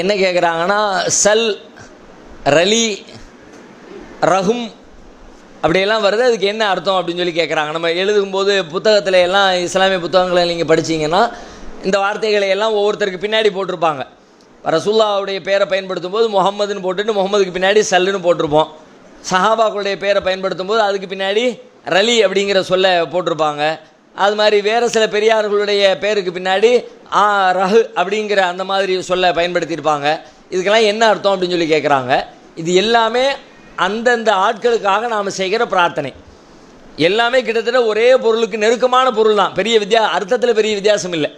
என்ன கேட்குறாங்கன்னா சல் ரலி ரஹும் அப்படியெல்லாம் வருது. அதுக்கு என்ன அர்த்தம் அப்படின்னு சொல்லி கேட்குறாங்க நம்ம எழுதும்போது புத்தகத்தில் எல்லாம் இஸ்லாமிய புத்தகங்களை நீங்கள் படிச்சீங்கன்னா இந்த வார்த்தைகளை எல்லாம் ஒவ்வொருத்தருக்கு பின்னாடி போட்டிருப்பாங்க. ரசுல்லாவுடைய பேரை பயன்படுத்தும் போது முகம்மதுன்னு போட்டுட்டு முகமதுக்கு பின்னாடி சல்லுன்னு போட்டிருப்போம். சஹாபாக்களுடைய பேரை பயன்படுத்தும் போது அதுக்கு பின்னாடி ரலி அப்படிங்கிற சொல்ல போட்டிருப்பாங்க. அது மாதிரி வேறு சில பெரியார்களுடைய பேருக்கு பின்னாடி ஆ ரஹு அப்படிங்கிற அந்த மாதிரி சொல்ல பயன்படுத்தியிருப்பாங்க. இதுக்கெல்லாம் என்ன அர்த்தம் அப்படின்னு சொல்லி கேட்குறாங்க இது எல்லாமே அந்தந்த ஆட்களுக்காக நாம் செய்கிற பிரார்த்தனை. எல்லாமே கிட்டத்தட்ட ஒரே பொருளுக்கு நெருக்கமான பொருள் தான் பெரிய வித்தியா அர்த்தத்தில் பெரிய வித்தியாசம் இல்லை.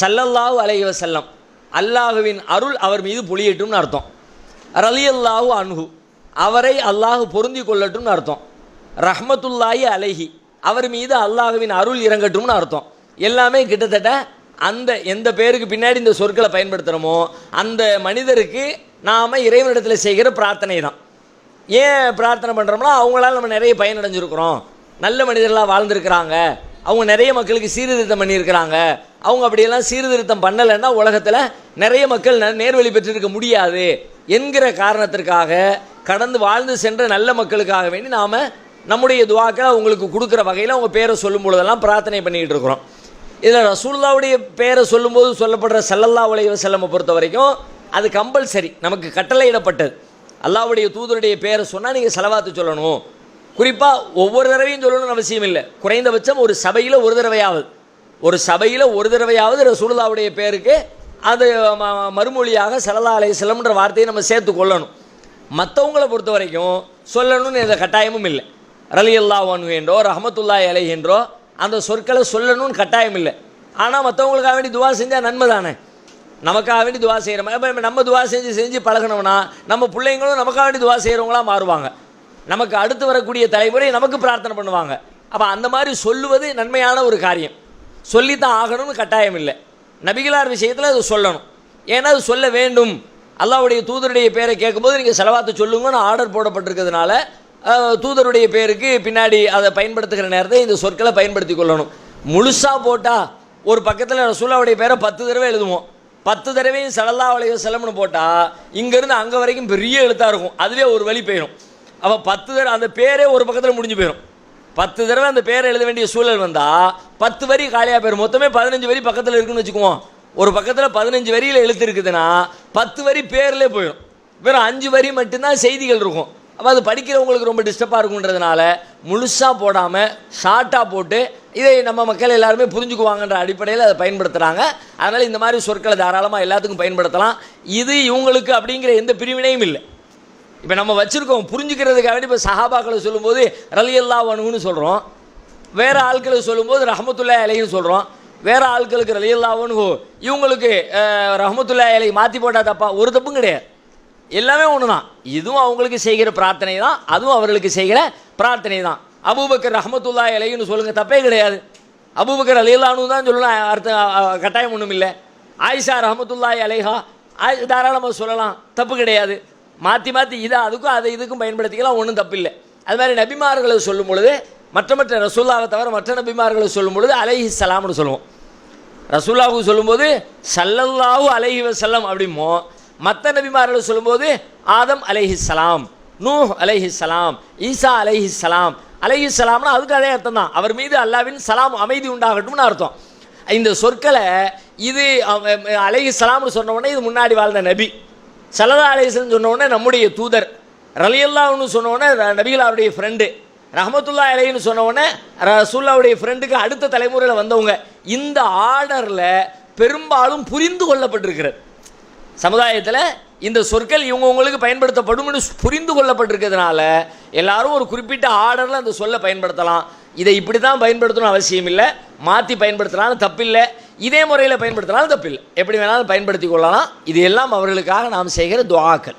சல்லல்லாஹு அலைஹி செல்லம் அல்லாஹுவின் அருள் அவர் மீது பொழியட்டும்னு அர்த்தம். ரலியல்லாஹு அன்ஹு. அவரை அல்லாஹ் பொருந்தி கொள்ளட்டும்னு அர்த்தம். ரஹ்மத்துல்லாஹி அலைஹி. அவர் மீது அல்லாஹுவின் அருள் இறங்கட்டும்னு அர்த்தம். எல்லாமே கிட்டத்தட்ட அந்த எந்த பேருக்கு பின்னாடி இந்த சொற்களை பயன்படுத்துகிறோமோ அந்த மனிதருக்கு நாம் இறைவனிடத்தில் செய்கிற பிரார்த்தனை தான் ஏன் பிரார்த்தனை பண்ணுறோம்னா அவங்களால நம்ம நிறைய பயனடைஞ்சிருக்கிறோம். நல்ல மனிதர்களாக வாழ்ந்துருக்கிறாங்க. அவங்க நிறைய மக்களுக்கு சீர்திருத்தம் பண்ணியிருக்கிறாங்க. அவங்க அப்படியெல்லாம் சீர்திருத்தம் பண்ணலைன்னா உலகத்தில் நிறைய மக்கள் ந- நேர்வழி பெற்றிருக்க முடியாது. என்கிற காரணத்திற்காக கடந்து வாழ்ந்து சென்ற நல்ல மக்களுக்காக வேண்டி நாம் நம்முடைய துவாக்களை அவங்களுக்கு கொடுக்குற வகையில் அவங்க பேரை சொல்லும் பொழுதெல்லாம் பிரார்த்தனை பண்ணிக்கிட்டு இருக்கிறோம். இதில் ரசூல்லாவுடைய பேரை சொல்லும்போது சொல்லப்படுற சல்லல்லா உலைய செல்லமை பொறுத்த வரைக்கும் அது கம்பல்சரி நமக்கு கட்டளையிடப்பட்டது. அல்லாவுடைய தூதருடைய பேரை சொன்னால் நீங்கள் செலவாத்து சொல்லணும். குறிப்பாக ஒவ்வொரு தடவையும் சொல்லணும்னு அவசியம் இல்லை. குறைந்தபட்சம் ஒரு சபையில் ஒரு தடவையாவது. ஒரு சபையில் ஒரு தடவையாவது ரசூலுல்லாவுடைய பேருக்கு அது ம- மறுமொழியாக சல்லல்லா அலைய செல்லம்ன்ற வார்த்தையை நம்ம சேர்த்து கொள்ளணும். மற்றவங்களை பொறுத்த வரைக்கும் சொல்லணும்னு எந்த கட்டாயமும் இல்லை. ரலி அல்லா என்றோ ரஹமத்துல்லா இலை என்றோ அந்த சொற்களை சொல்லணும்னு கட்டாயம் இல்லை. ஆனால் மற்றவங்களுக்காக வேண்டி துவா செஞ்சால் நன்மை தானே? நமக்காக வேண்டி துவா செய்கிறோம் இப்போ நம்ம துவா செஞ்சு செஞ்சு பழகினோம்னா நம்ம பிள்ளைங்களும் நமக்காக வேண்டி துவா செய்கிறவங்களாம் மாறுவாங்க. நமக்கு அடுத்து வரக்கூடிய தலைமுறை நமக்கு பிரார்த்தனை பண்ணுவாங்க. அப்போ அந்த மாதிரி சொல்லுவது நன்மையான ஒரு காரியம். சொல்லித்தான் ஆகணும்னு கட்டாயம் இல்லை. நபிகளார் விஷயத்தில் அது சொல்லணும். ஏன்னா அது சொல்ல வேண்டும். அல்லாவுடைய தூதருடைய பேரை கேட்கும்போது நீங்கள் செலவாத்து சொல்லுங்கன்னு ஆர்டர் போடப்பட்டிருக்கிறதுனால தூதருடைய பேருக்கு பின்னாடி அதை பயன்படுத்துகிற நேரத்தை இந்த சொற்களை பயன்படுத்தி கொள்ளணும். முழுசாக போட்டால் ஒரு பக்கத்தில் ரசூலாவுடைய பேரை பத்து தடவை எழுதுவோம். பத்து தடவையும் சலல்லா வளைய செலம்னு போட்டால் இங்கேருந்து அங்கே வரைக்கும் பெரிய எழுத்தாக இருக்கும். அதுவே ஒரு வழி போயிடும். அப்போ பத்து தடவை அந்த பேரே ஒரு பக்கத்தில் முடிஞ்சு போயிடும். பத்து தடவை அந்த பேரை எழுத வேண்டிய சூழல் வந்தால் பத்து வரி காலியாக போயிடும். மொத்தமே பதினஞ்சு வரி பக்கத்தில் இருக்குன்னு வச்சுக்குவோம். ஒரு பக்கத்தில் பதினஞ்சு வரியில் எழுத்து இருக்குதுன்னா பத்து வரி பேர்லேயே போயிடும். வெறும் அஞ்சு வரி மட்டும்தான் செய்திகள் இருக்கும். அப்போ அது படிக்கிறவங்களுக்கு ரொம்ப டிஸ்டர்பாக இருக்குன்றதுனால முழுசாக போடாமல் ஷார்ட்டாக போட்டு இதை நம்ம மக்கள் எல்லாருமே புரிஞ்சுக்குவாங்கன்ற அடிப்படையில் அதை பயன்படுத்துகிறாங்க அதனால் இந்த மாதிரி சொற்களை தாராளமாக எல்லாத்துக்கும் பயன்படுத்தலாம். இது இவங்களுக்கு அப்படிங்கிற எந்த பிரிவினையும் இல்லை. இப்போ நம்ம வச்சுருக்கோம் புரிஞ்சுக்கிறதுக்காக வேண்டி இப்போ சஹாபாக்களை சொல்லும்போது ரலியல்லா வனுன்னு சொல்கிறோம் வேறு ஆட்களை சொல்லும்போது ரஹமத்துல்லா அலைன்னு சொல்கிறோம் வேறு ஆட்களுக்கு ரலியல்லா வனு இவங்களுக்கு ரஹமத்துல்லா இலை மாற்றி போட்டால் தப்பா? ஒரு தப்பும் கிடையாது. எல்லாமே ஒன்று தான் இதுவும் அவங்களுக்கு செய்கிற பிரார்த்தனை தான் அதுவும் அவர்களுக்கு செய்கிற பிரார்த்தனை தான் அபூபக்கர் ரஹமத்துல்லா அலைன்னு சொல்லுங்கள் தப்பே கிடையாது. அபூபக்கர் அலிலானு தான் சொல்லலாம் அர்த்தம் கட்டாயம் ஒன்றும் இல்லை. ஆயிஷா ரஹமத்துல்லாய் அலைஹா தாராளமாக சொல்லலாம் தப்பு கிடையாது. மாற்றி மாற்றி இதை அதுக்கும் அதை இதுக்கும் பயன்படுத்திக்கலாம் ஒன்றும் தப்பு இல்லை. அது மாதிரி நபிமார்களை சொல்லும் பொழுது மற்ற மற்ற ரசூல்லாவை தவிர மற்ற நபிமார்களை சொல்லும் பொழுது அலைஹி சலாம்னு சொல்லுவோம். ரசூல்லாவுக்கு சொல்லும்போது சல்லல்லாஹு அலைஹி வசல்லம் அப்படிமோ மற்ற நபிமார்கள் சொல்லும்போது ஆதம் அலைஹிஸ்லாம் சலாம் நூஹ் அலைஹி சலாம் ஈசா அலைஹிஸ்லாம் சலாம். அதுக்கு அதே அர்த்தம் தான். அவர் மீது அல்லாவின் சலாம் அமைதி உண்டாகட்டும்னு அர்த்தம். இந்த சொற்களை இது அவ- சொன்ன உடனே இது முன்னாடி வாழ்ந்த நபி. சலதா அலைஹிஸ்ஸலாம் சொன்ன உடனே நம்முடைய தூதர். ரலியல்லாஹ்னு சொன்ன உடனே ர- நபிகளாருடைய ஃப்ரெண்டு ரஹமத்துல்லா அலைன்னு சொன்ன உடனே ரசூல்லாவுடைய ஃப்ரெண்டுக்கு அடுத்த தலைமுறையில் வந்தவங்க. இந்த ஆர்டரில் பெரும்பாலும் புரிந்து கொள்ளப்பட்டிருக்கிறது. சமுதாயத்தில் இந்த சொற்கள் இவங்கவுங்களுக்கு பயன்படுத்தப்படும்னு புரிந்து கொள்ளப்பட்டிருக்கிறதுனால எல்லாரும் ஒரு குறிப்பிட்ட ஆர்டரில் அந்த சொல்லை பயன்படுத்தலாம். இதை இப்படி தான் பயன்படுத்தணும் அவசியம் இல்லை. மாற்றி பயன்படுத்தினாலும் தப்பில்லை. இதே முறையில் பயன்படுத்தினாலும் தப்பில்லை. எப்படி வேணாலும் பயன்படுத்தி கொள்ளலாம். இது எல்லாம் அவர்களுக்காக நாம் செய்கிற துவாக்கள்.